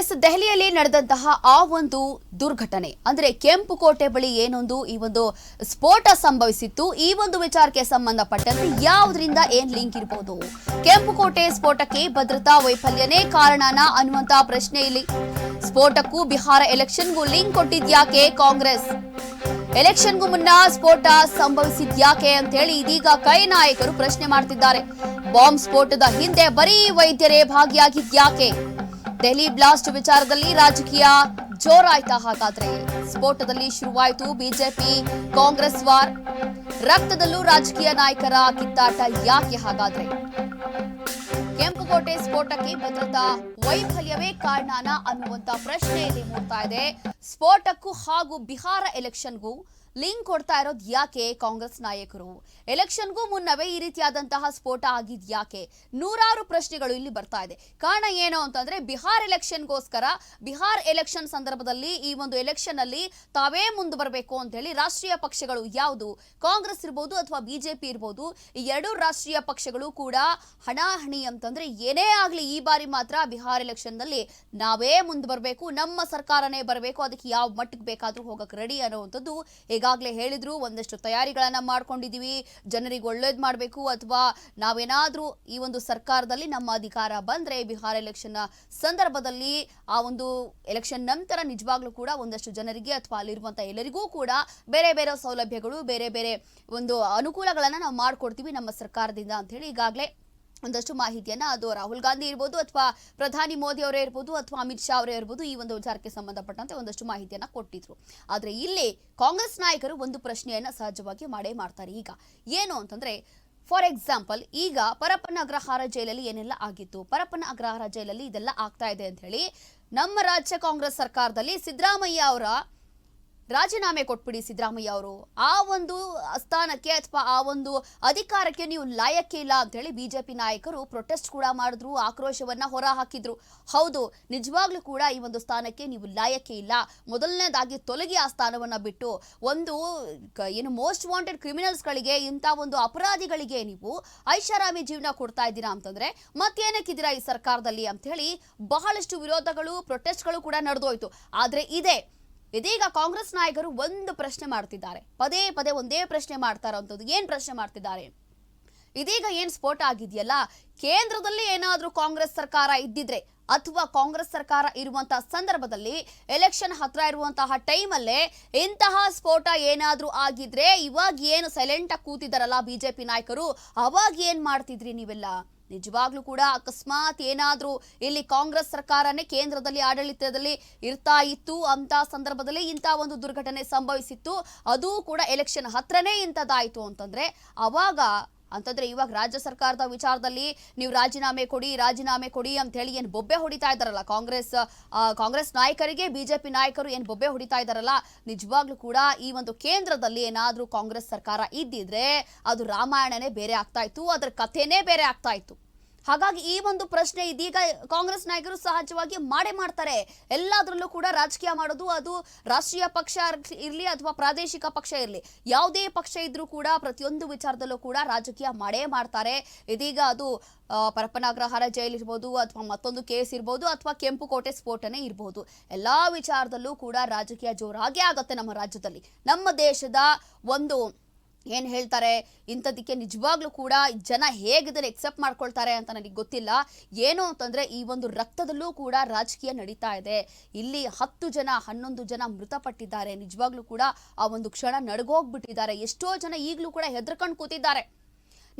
S, ದೆಹಲಿಯಲ್ಲಿ ನಡೆದಂತಹ ಆ ಒಂದು ದುರ್ಘಟನೆ, ಅಂದ್ರೆ ಕೆಂಪು ಕೋಟೆ ಬಳಿ ಏನೊಂದು ಈ ಒಂದು ಸ್ಫೋಟ ಸಂಭವಿಸಿತ್ತು. ಈ ಒಂದು ವಿಚಾರಕ್ಕೆ ಸಂಬಂಧಪಟ್ಟಂತೆ ಯಾವುದರಿಂದ ಏನ್ ಲಿಂಕ್ ಇರಬಹುದು ಕೆಂಪು ಕೋಟೆ ಸ್ಫೋಟಕ್ಕೆ ಭದ್ರತಾ ವೈಫಲ್ಯನೇ ಕಾರಣನ ಅನ್ನುವಂತ ಪ್ರಶ್ನೆ ಇಲ್ಲಿ. ಸ್ಫೋಟಕ್ಕೂ ಬಿಹಾರ ಎಲೆಕ್ಷನ್ಗೂ ಲಿಂಕ್ ಕೊಟ್ಟಿದ್ಯಾಕೆ ಕಾಂಗ್ರೆಸ್? ಎಲೆಕ್ಷನ್ಗೂ ಮುನ್ನ ಸ್ಫೋಟ ಸಂಭವಿಸಿದ್ಯಾಕೆ ಅಂತ ಹೇಳಿ ಇದೀಗ ಕೈ ನಾಯಕರು ಪ್ರಶ್ನೆ ಮಾಡ್ತಿದ್ದಾರೆ. ಬಾಂಬ್ ಸ್ಫೋಟದ ಹಿಂದೆ ಬರೀ ವೈದ್ಯರೇ ಭಾಗಿಯಾಗಿದ್ಯಾಕೆ? ದೆಹಲಿ ಬ್ಲಾಸ್ಟ್ ವಿಚಾರದಲ್ಲಿ ರಾಜಕೀಯ ಜೋರಾಯ್ತಾ ಹಾಗಾದ್ರೆ. ಸ್ಫೋಟದಲ್ಲಿ ಶುರುವಾಯಿತು ಬಿಜೆಪಿ, ಕಾಂಗ್ರೆಸ್ ವಾರ್. ರಕ್ತದಲ್ಲೂ ರಾಜಕೀಯ ನಾಯಕರ ಕಿತ್ತಾಟ ಯಾಕೆ ಹಾಗಾದ್ರೆ? ಕೆಂಪುಕೋಟೆ ಸ್ಫೋಟಕ್ಕೆ ಭದ್ರತಾ ವೈಫಲ್ಯವೇ ಕಾರಣನ ಅನ್ನುವಂತ ಪ್ರಶ್ನೆ ಇಲ್ಲಿ ಮೂಡ್ತಾ ಇದೆ. ಸ್ಫೋಟಕ್ಕೂ ಹಾಗೂ ಬಿಹಾರ ಎಲೆಕ್ಷನ್ಗೂ ಲಿಂಕ್ ಕೊಡ್ತಾ ಇರೋದು ಯಾಕೆ ಕಾಂಗ್ರೆಸ್ ನಾಯಕರು? ಎಲೆಕ್ಷನ್ಗೂ ಮುನ್ನವೇ ಈ ರೀತಿಯಾದಂತಹ ಸ್ಫೋಟ ಆಗಿದ್ ಯಾಕೆ? ನೂರಾರು ಪ್ರಶ್ನೆಗಳು ಇಲ್ಲಿ ಬರ್ತಾ ಇದೆ. ಕಾರಣ ಏನು ಅಂತಂದ್ರೆ, ಬಿಹಾರ್ ಎಲೆಕ್ಷನ್ಗೋಸ್ಕರ, ಬಿಹಾರ್ ಎಲೆಕ್ಷನ್ ಸಂದರ್ಭದಲ್ಲಿ ಈ ಒಂದು ಎಲೆಕ್ಷನ್ ಅಲ್ಲಿ ತಾವೇ ಮುಂದೆ ಬರಬೇಕು ಅಂತ ಹೇಳಿ ರಾಷ್ಟ್ರೀಯ ಪಕ್ಷಗಳು ಯಾವುದು? ಕಾಂಗ್ರೆಸ್ ಇರ್ಬೋದು ಅಥವಾ ಬಿಜೆಪಿ ಇರ್ಬೋದು, ಈ ಎರಡು ರಾಷ್ಟ್ರೀಯ ಪಕ್ಷಗಳು ಕೂಡ ಹಣಾಹಣಿ ಅಂತಂದ್ರೆ ಏನೇ ಆಗ್ಲಿ ಈ ಬಾರಿ ಮಾತ್ರ ಬಿಹಾರ್ ಎಲೆಕ್ಷನ್ನಲ್ಲಿ ನಾವೇ ಮುಂದೆ ಬರಬೇಕು ನಮ್ಮ ಸರ್ಕಾರನೇ ಬರಬೇಕು, ಅದಕ್ಕೆ ಯಾವ ಮಟ್ಟಕ್ಕೆ ಬೇಕಾದ್ರೂ ಹೋಗಕ್ಕೆ ರೆಡಿ ಅನ್ನುವಂಥದ್ದು ಈಗಾಗಲೇ ಹೇಳಿದ್ರು ಒಂದಷ್ಟು ತಯಾರಿಗಳನ್ನು ಮಾಡ್ಕೊಂಡಿದೀವಿ ಜನರಿಗೆ ಒಳ್ಳೇದು ಮಾಡಬೇಕು ಅಥವಾ ನಾವೇನಾದರೂ ಈ ಒಂದು ಸರ್ಕಾರದಲ್ಲಿ ನಮ್ಮ ಅಧಿಕಾರ ಬಂದ್ರೆ ಬಿಹಾರ ಎಲೆಕ್ಷನ್ನ ಸಂದರ್ಭದಲ್ಲಿ ಆ ಒಂದು ಎಲೆಕ್ಷನ್ ನಂತರ ನಿಜವಾಗ್ಲೂ ಕೂಡ ಒಂದಷ್ಟು ಜನರಿಗೆ ಅಥವಾ ಅಲ್ಲಿರುವಂತ ಎಲ್ಲರಿಗೂ ಕೂಡ ಬೇರೆ ಬೇರೆ ಸೌಲಭ್ಯಗಳು, ಬೇರೆ ಬೇರೆ ಒಂದು ಅನುಕೂಲಗಳನ್ನು ನಾವು ಮಾಡ್ಕೊಡ್ತೀವಿ ನಮ್ಮ ಸರ್ಕಾರದಿಂದ ಅಂತ ಹೇಳಿ ಈಗಾಗಲೇ ಒಂದಷ್ಟು ಮಾಹಿತಿಯನ್ನ ಅದು ರಾಹುಲ್ ಗಾಂಧಿ ಇರ್ಬೋದು ಅಥವಾ ಪ್ರಧಾನಿ ಮೋದಿ ಅವರೇ ಇರ್ಬೋದು ಅಥವಾ ಅಮಿತ್ ಶಾ ಅವರೇ ಇರ್ಬೋದು ಈ ಒಂದು ವಿಚಾರಕ್ಕೆ ಸಂಬಂಧಪಟ್ಟಂತೆ ಒಂದಷ್ಟು ಮಾಹಿತಿಯನ್ನ ಕೊಟ್ಟಿದ್ರು. ಆದ್ರೆ ಇಲ್ಲಿ ಕಾಂಗ್ರೆಸ್ ನಾಯಕರು ಒಂದು ಪ್ರಶ್ನೆಯನ್ನ ಸಹಜವಾಗಿ ಮಾಡೇ ಮಾಡ್ತಾರೆ. ಈಗ ಏನು ಅಂತಂದ್ರೆ, ಫಾರ್ ಎಕ್ಸಾಂಪಲ್, ಈಗ ಪರಪ್ಪನ ಅಗ್ರಹಾರ ಜೈಲಲ್ಲಿ ಏನೆಲ್ಲ ಆಗಿತ್ತು? ಪರಪ್ಪನ ಅಗ್ರಹಾರ ಜೈಲಲ್ಲಿ ಇದೆಲ್ಲ ಆಗ್ತಾ ಇದೆ ಅಂತ ಹೇಳಿ ನಮ್ಮ ರಾಜ್ಯ ಕಾಂಗ್ರೆಸ್ ಸರ್ಕಾರದಲ್ಲಿ ಸಿದ್ದರಾಮಯ್ಯ ಅವರ ರಾಜೀನಾಮೆ ಕೊಟ್ಬಿಡಿ ಸಿದ್ದರಾಮಯ್ಯ ಅವರು. ಆ ಒಂದು ಸ್ಥಾನಕ್ಕೆ ಅಥವಾ ಆ ಒಂದು ಅಧಿಕಾರಕ್ಕೆ ನೀವು ಲಾಯಕ್ಕೆ ಇಲ್ಲ ಅಂತ ಹೇಳಿ ಬಿಜೆಪಿ ನಾಯಕರು ಪ್ರೊಟೆಸ್ಟ್ ಕೂಡ ಮಾಡಿದ್ರು, ಆಕ್ರೋಶವನ್ನ ಹೊರ ಹಾಕಿದ್ರು ಹೌದು, ನಿಜವಾಗ್ಲೂ ಕೂಡ ಈ ಒಂದು ಸ್ಥಾನಕ್ಕೆ ನೀವು ಲಾಯಕ್ಕೆ ಇಲ್ಲ. ಮೊದಲನೇದಾಗಿ ತೊಲಗಿ ಆ ಸ್ಥಾನವನ್ನ ಬಿಟ್ಟು ಒಂದು ಏನು ಮೋಸ್ಟ್ ವಾಂಟೆಡ್ ಕ್ರಿಮಿನಲ್ಸ್ಗಳಿಗೆ ಇಂಥ ಒಂದು ಅಪರಾಧಿಗಳಿಗೆ ನೀವು ಐಷಾರಾಮಿ ಜೀವನ ಕೊಡ್ತಾ ಇದ್ದೀರಾ ಅಂತಂದ್ರೆ ಮತ್ತೇನಕ್ಕಿದ್ದೀರಾ ಈ ಸರ್ಕಾರದಲ್ಲಿ ಅಂತ ಹೇಳಿ ಬಹಳಷ್ಟು ವಿರೋಧಗಳು ಪ್ರೊಟೆಸ್ಟ್ಗಳು ಕೂಡ ನಡೆದೋಯ್ತು. ಆದ್ರೆ ಇದೆ ಇದೀಗ ಕಾಂಗ್ರೆಸ್ ನಾಯಕರು ಒಂದು ಪ್ರಶ್ನೆ ಮಾಡ್ತಿದ್ದಾರೆ. ಪದೇ ಪದೇ ಒಂದೇ ಪ್ರಶ್ನೆ ಮಾಡ್ತಾ ಇರೋಂಥದ್ದು ಏನ್ ಪ್ರಶ್ನೆ ಮಾಡ್ತಿದ್ದಾರೆ? ಇದೀಗ ಏನ್ ಸ್ಫೋಟ ಆಗಿದೆಯಲ್ಲ? ಕೇಂದ್ರದಲ್ಲಿ ಏನಾದರೂ ಕಾಂಗ್ರೆಸ್ ಸರ್ಕಾರ ಇದ್ದಿದ್ರೆ ಅಥವಾ ಕಾಂಗ್ರೆಸ್ ಸರ್ಕಾರ ಇರುವಂತಹ ಸಂದರ್ಭದಲ್ಲಿ ಎಲೆಕ್ಷನ್ ಹತ್ರ ಇರುವಂತಹ ಟೈಮಲ್ಲೇ ಇಂತಹ ಸ್ಫೋಟ ಏನಾದರೂ ಆಗಿದ್ರೆ ಇವಾಗ ಏನು ಸೈಲೆಂಟ್ ಆಗಿ ಕೂತಿದಾರಲ್ಲ ಬಿಜೆಪಿ ನಾಯಕರು, ಅವಾಗ ಏನ್ ಮಾಡ್ತಿದ್ರಿ ನೀವೆಲ್ಲ? ನಿಜವಾಗ್ಲೂ ಕೂಡ ಅಕಸ್ಮಾತ್ ಏನಾದರೂ ಇಲ್ಲಿ ಕಾಂಗ್ರೆಸ್ ಸರ್ಕಾರನೇ ಕೇಂದ್ರದಲ್ಲಿ, ಆಡಳಿತದಲ್ಲಿ ಇರ್ತಾ ಇತ್ತು ಅಂತ ಸಂದರ್ಭದಲ್ಲಿ ಇಂಥ ಒಂದು ದುರ್ಘಟನೆ ಸಂಭವಿಸಿತ್ತು. ಅದು ಕೂಡ ಎಲೆಕ್ಷನ್ ಹತ್ರನೇ ಇಂಥದ್ದಾಯಿತು ಅಂತಂದ್ರೆ, ಅವಾಗ ಅಂತಂದ್ರೆ ಇವಾಗ ರಾಜ್ಯ ಸರ್ಕಾರದ ವಿಚಾರದಲ್ಲಿ ನೀವು ರಾಜೀನಾಮೆ ಕೊಡಿ ರಾಜೀನಾಮೆ ಕೊಡಿ ಅಂತ ಹೇಳಿ ಏನ್ ಬೊಬ್ಬೆ ಹೊಡಿತಾ ಇದ್ದಾರಲ್ಲ? ಕಾಂಗ್ರೆಸ್ ಕಾಂಗ್ರೆಸ್ ನಾಯಕರಿಗೆ ಬಿಜೆಪಿ ನಾಯಕರು ಏನ್ ಬೊಬ್ಬೆ ಹೊಡಿತಾ ಇದ್ದಾರಲ್ಲ? ನಿಜವಾಗ್ಲೂ ಕೂಡ ಈ ಒಂದು ಕೇಂದ್ರದಲ್ಲಿ ಏನಾದ್ರೂ ಕಾಂಗ್ರೆಸ್ ಸರ್ಕಾರ ಇದ್ದಿದ್ರೆ ಅದು ರಾಮಾಯಣನೇ ಬೇರೆ ಆಗ್ತಾ ಇತ್ತು, ಅದರ ಕಥೆನೇ ಬೇರೆ ಆಗ್ತಾ ಇತ್ತು. ಹಾಗಾಗಿ ಈ ಒಂದು ಪ್ರಶ್ನೆ ಇದೀಗ ಕಾಂಗ್ರೆಸ್ ನಾಯಕರು ಸಹಜವಾಗಿ ಮಾಡೇ ಮಾಡ್ತಾರೆ. ಎಲ್ಲದರಲ್ಲೂ ಕೂಡ ರಾಜಕೀಯ ಮಾಡೋದು ಅದು ರಾಷ್ಟ್ರೀಯ ಪಕ್ಷ ಇರಲಿ ಅಥವಾ ಪ್ರಾದೇಶಿಕ ಪಕ್ಷ ಇರಲಿ, ಯಾವುದೇ ಪಕ್ಷ ಇದ್ರೂ ಕೂಡ ಪ್ರತಿಯೊಂದು ವಿಚಾರದಲ್ಲೂ ಕೂಡ ರಾಜಕೀಯ ಮಾಡೇ ಮಾಡ್ತಾರೆ. ಇದೀಗ ಅದು ಪರಪ್ಪನಾಗ್ರಹಾರ ಜೈಲ್ ಇರ್ಬೋದು ಅಥವಾ ಮತ್ತೊಂದು ಕೇಸ್ ಇರ್ಬೋದು ಅಥವಾ ಕೆಂಪುಕೋಟೆ ಸ್ಫೋಟನೆ ಇರ್ಬೋದು. ಎಲ್ಲ ವಿಚಾರದಲ್ಲೂ ಕೂಡ ರಾಜಕೀಯ ಜೋರಾಗೇ ಆಗುತ್ತೆ ನಮ್ಮ ರಾಜ್ಯದಲ್ಲಿ. ನಮ್ಮ ದೇಶದ ಒಂದು ಏನ್ ಹೇಳ್ತಾರೆ? ಇಂಥದ್ದಕ್ಕೆ ನಿಜವಾಗ್ಲೂ ಕೂಡ ಜನ ಹೇಗಿದ್ರೆ ಎಕ್ಸೆಪ್ಟ್ ಮಾಡ್ಕೊಳ್ತಾರೆ ಅಂತ ನನಗೆ ಗೊತ್ತಿಲ್ಲ. ಏನು ಅಂತಂದರೆ ಈ ಒಂದು ರಕ್ತದಲ್ಲೂ ಕೂಡ ರಾಜಕೀಯ ನಡೀತಾ ಇದೆ. ಇಲ್ಲಿ ಹತ್ತು ಜನ, ಹನ್ನೊಂದು ಜನ ಮೃತಪಟ್ಟಿದ್ದಾರೆ. ನಿಜವಾಗ್ಲೂ ಕೂಡ ಆ ಒಂದು ಕ್ಷಣ ನಡಗೋಗ್ಬಿಟ್ಟಿದ್ದಾರೆ. ಎಷ್ಟೋ ಜನ ಈಗಲೂ ಕೂಡ ಹೆದರ್ಕೊಂಡು ಕೂತಿದ್ದಾರೆ.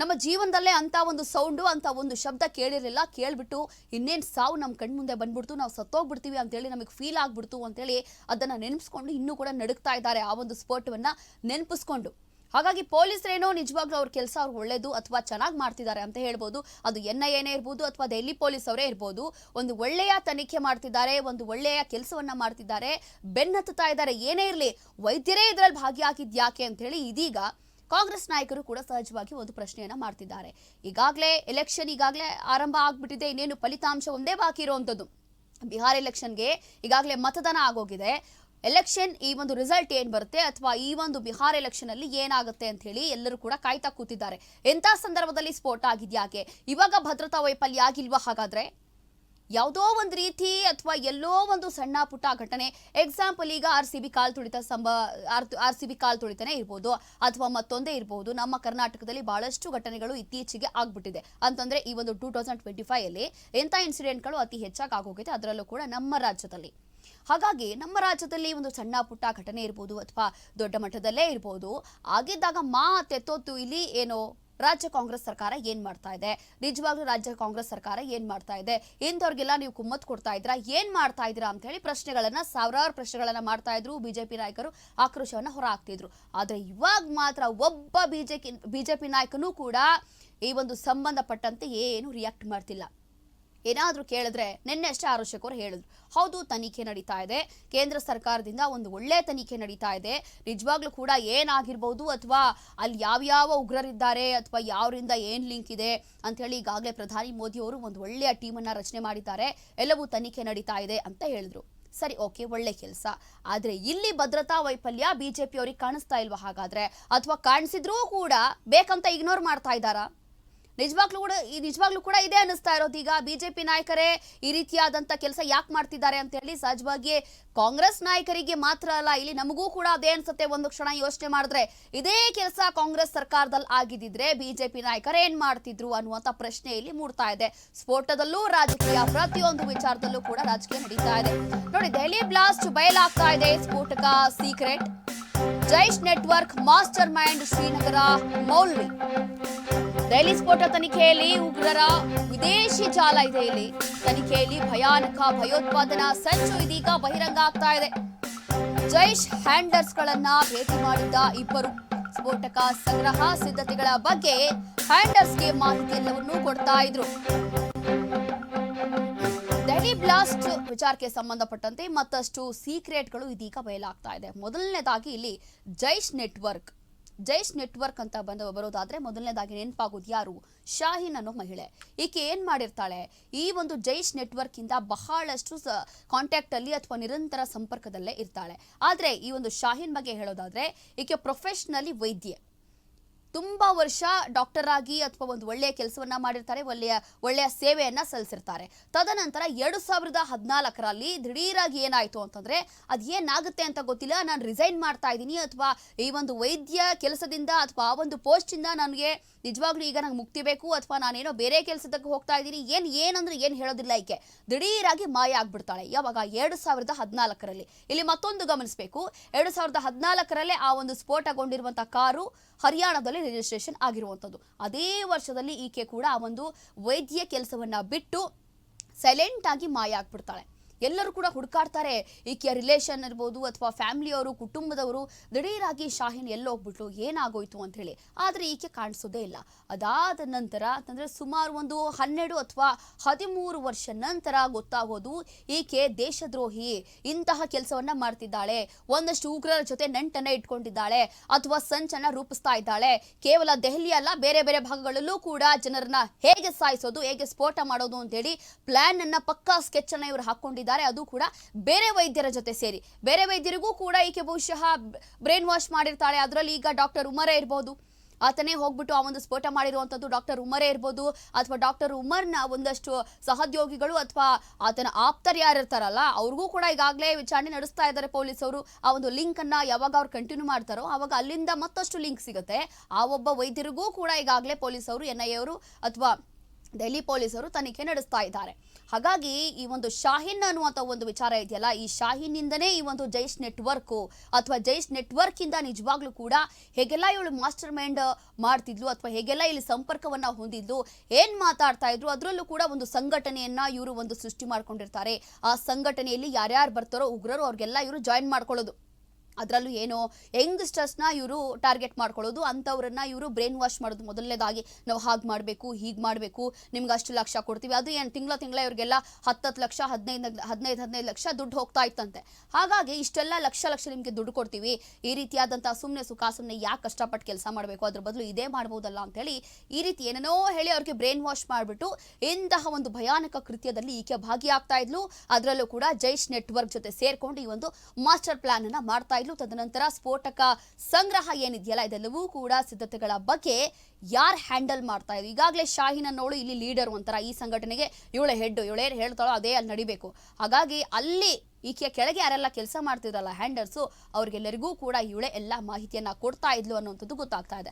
ನಮ್ಮ ಜೀವನದಲ್ಲೇ ಅಂತ ಒಂದು ಸೌಂಡು ಅಂತ ಒಂದು ಶಬ್ದ ಕೇಳಿರಲಿಲ್ಲ. ಕೇಳಿಬಿಟ್ಟು ಇನ್ನೇನು ಸಾವು ನಮ್ಮ ಕಣ್ಮುಂದೆ ಬಂದ್ಬಿಡ್ತು, ನಾವು ಸತ್ತೋಗ್ಬಿಡ್ತೀವಿ ಅಂತೇಳಿ ನಮಗೆ ಫೀಲ್ ಆಗ್ಬಿಡ್ತು ಅಂತೇಳಿ ಅದನ್ನು ನೆನೆಸ್ಕೊಂಡು ಇನ್ನೂ ಕೂಡ ನಡುಕ್ತಾ ಇದ್ದಾರೆ ಆ ಒಂದು ಸ್ಫೋಟವನ್ನು ನೆನಪಿಸ್ಕೊಂಡು. ಹಾಗಾಗಿ ಪೊಲೀಸರೇನೋ ನಿಜವಾಗ್ಲೂ ಅವ್ರ ಕೆಲಸ ಅವ್ರು ಒಳ್ಳೇದು ಅಥವಾ ಚೆನ್ನಾಗಿ ಮಾಡ್ತಿದ್ದಾರೆ ಅಂತ ಹೇಳ್ಬೋದು. ಅದು ಎನ್ ಐ ಎನೇ ಇರ್ಬೋದು ಅಥವಾ ದೆಹಲಿ ಪೊಲೀಸ್ ಅವರೇ ಇರ್ಬೋದು. ಒಂದು ಒಳ್ಳೆಯ ತನಿಖೆ ಮಾಡ್ತಿದ್ದಾರೆ, ಒಂದು ಒಳ್ಳೆಯ ಕೆಲಸವನ್ನ ಮಾಡ್ತಿದ್ದಾರೆ, ಬೆನ್ನತ್ತುತ್ತಾ ಇದ್ದಾರೆ, ಏನೇ ಇರಲಿ, ವೈದ್ಯರೇ ಇದರಲ್ಲಿ ಭಾಗಿಯಾಗಿದ್ಯಾಕೆ ಅಂತ ಹೇಳಿ ಇದೀಗ ಕಾಂಗ್ರೆಸ್ ನಾಯಕರು ಕೂಡ ಸಹಜವಾಗಿ ಒಂದು ಪ್ರಶ್ನೆಯನ್ನ ಮಾಡ್ತಿದ್ದಾರೆ. ಈಗಾಗಲೇ ಎಲೆಕ್ಷನ್ ಈಗಾಗಲೇ ಆರಂಭ ಆಗ್ಬಿಟ್ಟಿದೆ, ಇನ್ನೇನು ಫಲಿತಾಂಶ ಒಂದೇ ಬಾಕಿ ಇರುವಂಥದ್ದು ಬಿಹಾರ್ ಎಲೆಕ್ಷನ್ಗೆ ಈಗಾಗಲೇ ಮತದಾನ ಆಗೋಗಿದೆ. ಎಲೆಕ್ಷನ್ ಈ ಒಂದು ರಿಸಲ್ಟ್ ಏನ್ ಬರುತ್ತೆ ಅಥವಾ ಈ ಒಂದು ಬಿಹಾರ್ ಎಲೆಕ್ಷನ್ ಅಲ್ಲಿ ಏನಾಗುತ್ತೆ ಅಂತ ಹೇಳಿ ಎಲ್ಲರೂ ಕೂಡ ಕಾಯ್ತಾ ಕೂತಿದ್ದಾರೆ. ಎಂಥ ಸಂದರ್ಭದಲ್ಲಿ ಸ್ಫೋಟ ಆಗಿದ್ಯಾಕೆ ಇವಾಗ ಭದ್ರತಾ ವೈಫಲ್ಯ ಆಗಿಲ್ವಾ ಹಾಗಾದ್ರೆ? ಯಾವುದೋ ಒಂದು ರೀತಿ ಅಥವಾ ಎಲ್ಲೋ ಒಂದು ಸಣ್ಣ ಪುಟ್ಟ ಘಟನೆ ಎಕ್ಸಾಂಪಲ್ ಈಗ ಆರ್ ಸಿ ಬಿ ಕಾಲ್ ತುಳಿತ ಸಂಬ ಆರ್ ಸಿ ಬಿ ಕಾಲ್ ತುಳಿತನೇ ಇರ್ಬೋದು, ಅಥವಾ ಮತ್ತೊಂದೇ ಇರ್ಬೋದು, ನಮ್ಮ ಕರ್ನಾಟಕದಲ್ಲಿ ಬಹಳಷ್ಟು ಘಟನೆಗಳು ಇತ್ತೀಚೆಗೆ ಆಗ್ಬಿಟ್ಟಿದೆ. ಅಂತಂದ್ರೆ ಈ ಒಂದು ಟೂ ತೌಸಂಡ್ ಟ್ವೆಂಟಿ ಫೈವ್ ಅಲ್ಲಿ ಎಂಥ ಇನ್ಸಿಡೆಂಟ್ಗಳು ಅತಿ ಹೆಚ್ಚಾಗಿ ಆಗೋಗಿದೆ, ಅದರಲ್ಲೂ ಕೂಡ ನಮ್ಮ ರಾಜ್ಯದಲ್ಲಿ. ಹಾಗಾಗಿ ನಮ್ಮ ರಾಜ್ಯದಲ್ಲಿ ಒಂದು ಸಣ್ಣ ಪುಟ್ಟ ಘಟನೆ ಇರ್ಬೋದು ಅಥವಾ ದೊಡ್ಡ ಮಟ್ಟದಲ್ಲೇ ಇರ್ಬೋದು. ಆಗಿದ್ದಾಗ ಮಾತೆತ್ತೊತ್ತು ಇಲ್ಲಿ ಏನು ರಾಜ್ಯ ಕಾಂಗ್ರೆಸ್ ಸರ್ಕಾರ ಏನ್ ಮಾಡ್ತಾ ಇದೆ? ನಿಜವಾಗ್ಲೂ ರಾಜ್ಯ ಕಾಂಗ್ರೆಸ್ ಸರ್ಕಾರ ಏನ್ ಮಾಡ್ತಾ ಇದೆ? ಇಂಥವ್ರಿಗೆಲ್ಲ ನೀವು ಕುಮ್ಮತ್ ಕೊಡ್ತಾ ಇದ್ರಾ ಏನ್ ಮಾಡ್ತಾ ಇದ್ದೀರಾ ಅಂತ ಹೇಳಿ ಪ್ರಶ್ನೆಗಳನ್ನ, ಸಾವಿರಾರು ಪ್ರಶ್ನೆಗಳನ್ನ ಮಾಡ್ತಾ ಇದ್ರು. ಬಿಜೆಪಿ ನಾಯಕರು ಆಕ್ರೋಶವನ್ನ ಹೊರ ಹಾಕ್ತಿದ್ರು ಆದ್ರೆ ಇವಾಗ ಮಾತ್ರ ಒಬ್ಬ ಬಿಜೆಪಿ ಬಿಜೆಪಿ ನಾಯಕನೂ ಕೂಡ ಈ ಒಂದು ಸಂಬಂಧಪಟ್ಟಂತೆ ಏನು ರಿಯಾಕ್ಟ್ ಮಾಡ್ತಿಲ್ಲ. ಏನಾದರೂ ಕೇಳಿದ್ರೆ ನಿನ್ನೆ ಅಷ್ಟೇ ಆರೋಶಕ್ ಅವರು ಹೇಳಿದ್ರು. ಹೌದು, ತನಿಖೆ ನಡೀತಾ ಇದೆ. ಕೇಂದ್ರ ಸರ್ಕಾರದಿಂದ ಒಂದು ಒಳ್ಳೆ ತನಿಖೆ ನಡೀತಾ ಇದೆ. ನಿಜವಾಗ್ಲೂ ಕೂಡ ಏನಾಗಿರ್ಬೋದು ಅಥವಾ ಅಲ್ಲಿ ಯಾವ್ಯಾವ ಉಗ್ರರಿದ್ದಾರೆ ಅಥವಾ ಯಾವರಿಂದ ಏನು ಲಿಂಕ್ ಇದೆ ಅಂತ ಹೇಳಿ ಈಗಾಗಲೇ ಪ್ರಧಾನಿ ಮೋದಿ ಅವರು ಒಂದು ಒಳ್ಳೆಯ ಟೀಮನ್ನು ರಚನೆ ಮಾಡಿದ್ದಾರೆ. ಎಲ್ಲವೂ ತನಿಖೆ ನಡೀತಾ ಇದೆ ಅಂತ ಹೇಳಿದ್ರು. ಸರಿ, ಓಕೆ, ಒಳ್ಳೆ ಕೆಲಸ. ಆದರೆ ಇಲ್ಲಿ ಭದ್ರತಾ ವೈಫಲ್ಯ ಬಿಜೆಪಿ ಅವ್ರಿಗೆ ಕಾಣಿಸ್ತಾ ಇಲ್ವಾ ಹಾಗಾದ್ರೆ? ಅಥವಾ ಕಾಣಿಸಿದ್ರೂ ಕೂಡ ಬೇಕಂತ ಇಗ್ನೋರ್ ಮಾಡ್ತಾ ಇದ್ದಾರಾ? ನಿಜವಾಗ್ಲೂ ಕೂಡ ಈ ನಿಜವಾಗ್ಲೂ ಕೂಡ ಇದೇ ಅನಿಸ್ತಾ ಇರೋದು. ಈಗ ಬಿಜೆಪಿ ನಾಯಕರೇ ಈ ರೀತಿಯಾದಂತ ಕೆಲಸ ಯಾಕೆ ಮಾಡ್ತಿದ್ದಾರೆ ಅಂತ ಹೇಳಿ ಸಹಜವಾಗಿಯೇ ಕಾಂಗ್ರೆಸ್ ನಾಯಕರಿಗೆ ಮಾತ್ರ ಅಲ್ಲ, ಇಲ್ಲಿ ನಮಗೂ ಕೂಡ ಅದೇ ಅನ್ಸುತ್ತೆ ಒಂದು ಕ್ಷಣ ಯೋಚನೆ ಮಾಡಿದ್ರೆ. ಇದೇ ಕೆಲಸ ಕಾಂಗ್ರೆಸ್ ಸರ್ಕಾರದಲ್ಲಿ ಆಗಿದ್ದಿದ್ರೆ ಬಿಜೆಪಿ ನಾಯಕರು ಏನ್ ಮಾಡ್ತಿದ್ರು ಅನ್ನುವಂತ ಪ್ರಶ್ನೆ ಇಲ್ಲಿ ಮೂಡ್ತಾ ಇದೆ. ಸ್ಫೋಟದಲ್ಲೂ ರಾಜಕೀಯ, ಪ್ರತಿಯೊಂದು ವಿಚಾರದಲ್ಲೂ ಕೂಡ ರಾಜಕೀಯ ನಡೀತಾ ಇದೆ. ನೋಡಿ, ದೆಹಲಿ ಬ್ಲಾಸ್ಟ್ ಬಯಲಾಗ್ತಾ ಇದೆ ಸ್ಫೋಟಕ secret. Jaish network mastermind Srinagar maulvi Delhi ಸ್ಫೋಟ ತನಿಖೆಯಲ್ಲಿ ಉಗ್ರರ ವಿದೇಶಿ ಜಾಲ ಇದೆ ಇಲ್ಲಿ. ತನಿಖೆಯಲ್ಲಿ ಭಯಾನಕ ಭಯೋತ್ಪಾದನಾ ಸಂಚು ಇದೀಗ ಬಹಿರಂಗ ಆಗ್ತಾ ಇದೆ. ಜೈಶ್ ಹ್ಯಾಂಡರ್ಸ್ ಗಳನ್ನ ಭೇಟಿ ಮಾಡಿದ್ದ ಇಬ್ಬರು. ಸ್ಫೋಟಕ ಸಂಗ್ರಹ ಸಿದ್ಧತೆಗಳ ಬಗ್ಗೆ ಹ್ಯಾಂಡರ್ಸ್ಗೆ ಮಾಹಿತಿ ಎಲ್ಲವನ್ನೂ ಕೊಡ್ತಾ ಇದ್ರು. ದೆಹಲಿ ಬ್ಲಾಸ್ಟ್ ವಿಚಾರಕ್ಕೆ ಸಂಬಂಧಪಟ್ಟಂತೆ ಮತ್ತಷ್ಟು ಸೀಕ್ರೆಟ್ಗಳು ಇದೀಗ ಬಯಲಾಗ್ತಾ ಇದೆ. ಮೊದಲನೇದಾಗಿ ಇಲ್ಲಿ ಜೈಶ್ ನೆಟ್ವರ್ಕ್. ಜೈಶ್ ನೆಟ್ವರ್ಕ್ ಅಂತ ಬಂದು ಬರೋದಾದ್ರೆ ಮೊದಲನೇದಾಗಿ ನೆನಪಾಗೋದು ಯಾರು? ಶಾಹೀನ್ ಅನ್ನೋ ಮಹಿಳೆ. ಈಕೆ ಏನ್ ಮಾಡಿರ್ತಾಳೆ? ಈ ಒಂದು ಜೈಶ್ ನೆಟ್ವರ್ಕ್ ಇಂದ ಬಹಳಷ್ಟು ಕಾಂಟ್ಯಾಕ್ಟ್ ಅಲ್ಲಿ ಅಥವಾ ನಿರಂತರ ಸಂಪರ್ಕದಲ್ಲೇ ಇರ್ತಾಳೆ. ಆದ್ರೆ ಈ ಒಂದು ಶಾಹೀನ್ ಬಗ್ಗೆ ಹೇಳೋದಾದ್ರೆ, ಈಕೆ ಪ್ರೊಫೆಷನಲಿ ವೈದ್ಯೆ. ತುಂಬಾ ವರ್ಷ ಡಾಕ್ಟರ್ ಆಗಿ ಅಥವಾ ಒಂದು ಒಳ್ಳೆಯ ಕೆಲಸವನ್ನ ಮಾಡಿರ್ತಾರೆ, ಒಳ್ಳೆಯ ಒಳ್ಳೆಯ ಸೇವೆಯನ್ನ ಸಲ್ಲಿಸಿರ್ತಾರೆ. ತದನಂತರ ಎರಡು ಸಾವಿರದ ಹದಿನಾಲ್ಕರಲ್ಲಿ ದಿಢೀರಾಗಿ ಏನಾಯ್ತು ಅಂತಂದ್ರೆ, ಅದ್ ಏನಾಗುತ್ತೆ ಅಂತ ಗೊತ್ತಿಲ್ಲ. ನಾನು ರಿಸೈನ್ ಮಾಡ್ತಾ ಇದ್ದೀನಿ ಅಥವಾ ಈ ಒಂದು ವೈದ್ಯ ಕೆಲಸದಿಂದ ಅಥವಾ ಆ ಒಂದು ಪೋಸ್ಟ್ ಇಂದ ನನಗೆ ನಿಜವಾಗ್ಲೂ ಈಗ ನಂಗೆ ಮುಕ್ತಿ ಬೇಕು ಅಥವಾ ನಾನೇನೋ ಬೇರೆ ಕೆಲಸದಕ್ಕೆ ಹೋಗ್ತಾ ಇದ್ದೀನಿ. ಏನ್, ಏನಂದ್ರೆ ಏನ್ ಹೇಳೋದಿಲ್ಲ ಈಕೆ. ದಿಢೀರಾಗಿ ಮಾಯ ಆಗ್ಬಿಡ್ತಾಳೆ ಯಾವಾಗ? ಎರಡು ಸಾವಿರದ ಹದಿನಾಲ್ಕರಲ್ಲಿ. ಇಲ್ಲಿ ಮತ್ತೊಂದು ಗಮನಿಸಬೇಕು. ಎರಡು ಸಾವಿರದ ಹದಿನಾಲ್ಕರಲ್ಲೇ ಆ ಒಂದು ಸ್ಫೋಟಗೊಂಡಿರುವಂತಹ ಕಾರು ಹರಿಯಾಣದಲ್ಲಿ ರಿಜಿಸ್ಟ್ರೇಷನ್ ಆಗಿರುವಂಥದ್ದು. ಅದೇ ವರ್ಷದಲ್ಲಿ ಈಕೆ ಕೂಡ ಆ ಒಂದು ವೈದ್ಯ ಕೆಲಸವನ್ನ ಬಿಟ್ಟು ಸೈಲೆಂಟ್ ಆಗಿ ಮಾಯ ಆಗ್ಬಿಡ್ತಾಳೆ. ಎಲ್ಲರೂ ಕೂಡ ಹುಡುಕಾಡ್ತಾರೆ. ಈಕೆಯ ರಿಲೇಷನ್ ಇರ್ಬೋದು ಅಥವಾ ಫ್ಯಾಮಿಲಿಯವರು ಕುಟುಂಬದವರು, ದಿಢೀರಾಗಿ ಶಾಹಿನ್ ಎಲ್ಲೋಗ್ಬಿಟ್ಲು, ಏನಾಗೋಯ್ತು ಅಂತ ಹೇಳಿ ಆದರೆ ಈಕೆ ಕಾಣಿಸೋದೇ ಇಲ್ಲ. ಅದಾದ ನಂತರ, ಅಂತಂದರೆ ಸುಮಾರು ಒಂದು ಹನ್ನೆರಡು ಅಥವಾ ಹದಿಮೂರು ವರ್ಷ ನಂತರ ಗೊತ್ತಾಗೋದು, ಈಕೆ ದೇಶದ್ರೋಹಿ, ಇಂತಹ ಕೆಲಸವನ್ನ ಮಾಡ್ತಿದ್ದಾಳೆ. ಒಂದಷ್ಟು ಉಗ್ರರ ಜೊತೆ ನಂಟನ್ನ ಇಟ್ಕೊಂಡಿದ್ದಾಳೆ, ಅಥವಾ ಸಂಚನ ರೂಪಿಸ್ತಾ ಇದ್ದಾಳೆ. ಕೇವಲ ದೆಹಲಿ ಅಲ್ಲ, ಬೇರೆ ಬೇರೆ ಭಾಗಗಳಲ್ಲೂ ಕೂಡ ಜನರನ್ನ ಹೇಗೆ ಸಾಯಿಸೋದು, ಹೇಗೆ ಸ್ಫೋಟ ಮಾಡೋದು ಅಂತೇಳಿ ಪ್ಲಾನ್ ಅನ್ನ ಪಕ್ಕಾ ಸ್ಕೆಚ್ ಅನ್ನ ಇವರು ಹಾಕೊಂಡಿದ್ದಾರೆ. ಅದು ಕೂಡ ಬೇರೆ ವೈದ್ಯರ ಜೊತೆ ಸೇರಿ. ಬೇರೆ ವೈದ್ಯರಿಗೂ ಕೂಡ ಈಕೆ ಬಹುಶಃ ಬ್ರೈನ್ ವಾಶ್ ಮಾಡಿರ್ತಾಳೆ. ಅದರಲ್ಲಿ ಈಗ ಡಾಕ್ಟರ್ ಉಮರೇ ಇರ್ಬೋದು. ಆತನೇ ಹೋಗ್ಬಿಟ್ಟು ಆ ಒಂದು ಸ್ಫೋಟ ಮಾಡಿರುವಂಥದ್ದು ಡಾಕ್ಟರ್ ಉಮರೇ ಇರ್ಬೋದು. ಅಥವಾ ಡಾಕ್ಟರ್ ಉಮರ್ನ ಒಂದಷ್ಟು ಸಹೋದ್ಯೋಗಿಗಳು ಅಥವಾ ಆತನ ಆಪ್ತರು ಯಾರಿರ್ತಾರಲ್ಲ ಅವ್ರಿಗೂ ಕೂಡ ಈಗಾಗಲೇ ವಿಚಾರಣೆ ನಡೆಸ್ತಾ ಇದ್ದಾರೆ ಪೊಲೀಸರು. ಆ ಒಂದು ಲಿಂಕ್ ಅನ್ನ ಯಾವಾಗ ಅವ್ರು ಕಂಟಿನ್ಯೂ ಮಾಡ್ತಾರೋ ಆವಾಗ ಅಲ್ಲಿಂದ ಮತ್ತಷ್ಟು ಲಿಂಕ್ ಸಿಗುತ್ತೆ. ಆ ಒಬ್ಬ ವೈದ್ಯರಿಗೂ ಕೂಡ ಈಗಾಗಲೇ ಪೊಲೀಸರು ಎನ್ ಐ ಅವರು ಅಥವಾ ಡೆಲ್ಲಿ ಪೊಲೀಸರು ತನಿಖೆ ನಡೆಸ್ತಾ ಇದ್ದಾರೆ. ಹಾಗಾಗಿ ಈ ಒಂದು ಶಾಹಿನ್ ಅನ್ನುವಂಥ ಒಂದು ವಿಚಾರ ಇದೆಯಲ್ಲ, ಈ ಶಾಹಿನ್ನಿಂದನೇ ಈ ಒಂದು ಜೈಶ್ ನೆಟ್ವರ್ಕ್ ಅಥವಾ ಜೈಶ್ ನೆಟ್ವರ್ಕ್ ಇಂದ ನಿಜವಾಗ್ಲೂ ಕೂಡ ಹೇಗೆಲ್ಲ ಇವಳು ಮಾಸ್ಟರ್ ಮೈಂಡ್ ಮಾಡ್ತಿದ್ಲು ಅಥವಾ ಹೇಗೆಲ್ಲ ಇಲ್ಲಿ ಸಂಪರ್ಕವನ್ನ ಹೊಂದಿದ್ಲು, ಏನ್ ಮಾತಾಡ್ತಾ ಇದ್ರು, ಅದರಲ್ಲೂ ಕೂಡ ಒಂದು ಸಂಘಟನೆಯನ್ನ ಇವರು ಒಂದು ಸೃಷ್ಟಿ ಮಾಡ್ಕೊಂಡಿರ್ತಾರೆ. ಆ ಸಂಘಟನೆಯಲ್ಲಿ ಯಾರ್ಯಾರು ಬರ್ತಾರೋ ಉಗ್ರರು ಅವ್ರಿಗೆಲ್ಲ ಇವರು ಜಾಯಿನ್ ಮಾಡ್ಕೊಳ್ಳೋದು. ಅದರಲ್ಲೂ ಏನು ಯಂಗ್ಸ್ಟರ್ಸ್ನ ಇವರು ಟಾರ್ಗೆಟ್ ಮಾಡ್ಕೊಳ್ಳೋದು, ಅಂಥವ್ರನ್ನ ಇವರು ಬ್ರೈನ್ ವಾಶ್ ಮಾಡೋದು ಮೊದಲನೇದಾಗಿ. ನಾವು ಹಾಗೆ ಮಾಡಬೇಕು, ಹೀಗೆ ಮಾಡಬೇಕು, ನಿಮ್ಗೆ ಅಷ್ಟು ಲಕ್ಷ ಕೊಡ್ತೀವಿ. ಅದು ಏನು, ತಿಂಗಳ ತಿಂಗಳ ಇವ್ರಿಗೆಲ್ಲ ಹತ್ತತ್ತು ಲಕ್ಷ, ಹದಿನೈದು ಹದಿನೈದು ಹದಿನೈದು ಲಕ್ಷ ದುಡ್ಡು ಹೋಗ್ತಾ ಇತ್ತಂತೆ. ಹಾಗಾಗಿ ಇಷ್ಟೆಲ್ಲ ಲಕ್ಷ ಲಕ್ಷ ನಿಮಗೆ ದುಡ್ಡು ಕೊಡ್ತೀವಿ. ಈ ರೀತಿಯಾದಂಥ ಸುಮ್ಮನೆ ಸುಖ ಸುಮ್ಮನೆ ಯಾಕೆ ಕಷ್ಟಪಟ್ಟು ಕೆಲಸ ಮಾಡಬೇಕು? ಅದ್ರ ಬದಲು ಇದೇ ಮಾಡ್ಬೋದಲ್ಲ ಅಂತೇಳಿ ಈ ರೀತಿ ಏನೇನೋ ಹೇಳಿ ಅವ್ರಿಗೆ ಬ್ರೈನ್ ವಾಶ್ ಮಾಡಿಬಿಟ್ಟು ಇಂತಹ ಒಂದು ಭಯಾನಕ ಕೃತ್ಯದಲ್ಲಿ ಈಕೆ ಭಾಗಿಯಾಗ್ತಾ ಇದ್ಲು. ಅದರಲ್ಲೂ ಕೂಡ ಜೈಶ್ ನೆಟ್ವರ್ಕ್ ಜೊತೆ ಸೇರ್ಕೊಂಡು ಈ ಒಂದು ಮಾಸ್ಟರ್ ಪ್ಲಾನ್ ಅನ್ನ ಮಾಡ್ತಾ ಇದ್ಲು ತದನಂತರ ಸ್ಫೋಟಕ ಸಂಗ್ರಹ ಏನಿದೆಯಲ್ಲ, ಇದೆಲ್ಲವೂ ಕೂಡ ಸಿದ್ಧತೆಗಳ ಬಗ್ಗೆ ಯಾರು ಹ್ಯಾಂಡಲ್ ಮಾಡ್ತಾ ಇದ್ರು? ಈಗಾಗಲೇ ಶಾಹಿನ್ ಅನ್ನೋಳು ಇಲ್ಲಿ ಲೀಡರ್ ಒಂಥರ ಈ ಸಂಘಟನೆಗೆ ಇವಳೆ ಹೆಡ್ ಇವಳೇನು ಹೇಳ್ತಾಳೋ ಅದೇ ಅಲ್ಲಿ ನಡಿಬೇಕು. ಹಾಗಾಗಿ ಅಲ್ಲಿ ಈಕೆಯ ಕೆಳಗೆ ಯಾರೆಲ್ಲ ಕೆಲಸ ಮಾಡ್ತಿದ್ರಲ್ಲ ಹ್ಯಾಂಡರ್ಸು ಅವ್ರಿಗೆಲ್ಲರಿಗೂ ಕೂಡ ಇವಳೆ ಎಲ್ಲ ಮಾಹಿತಿಯನ್ನ ಕೊಡ್ತಾ ಇದ್ಲು ಅನ್ನುವಂಥದ್ದು ಗೊತ್ತಾಗ್ತಾ ಇದೆ.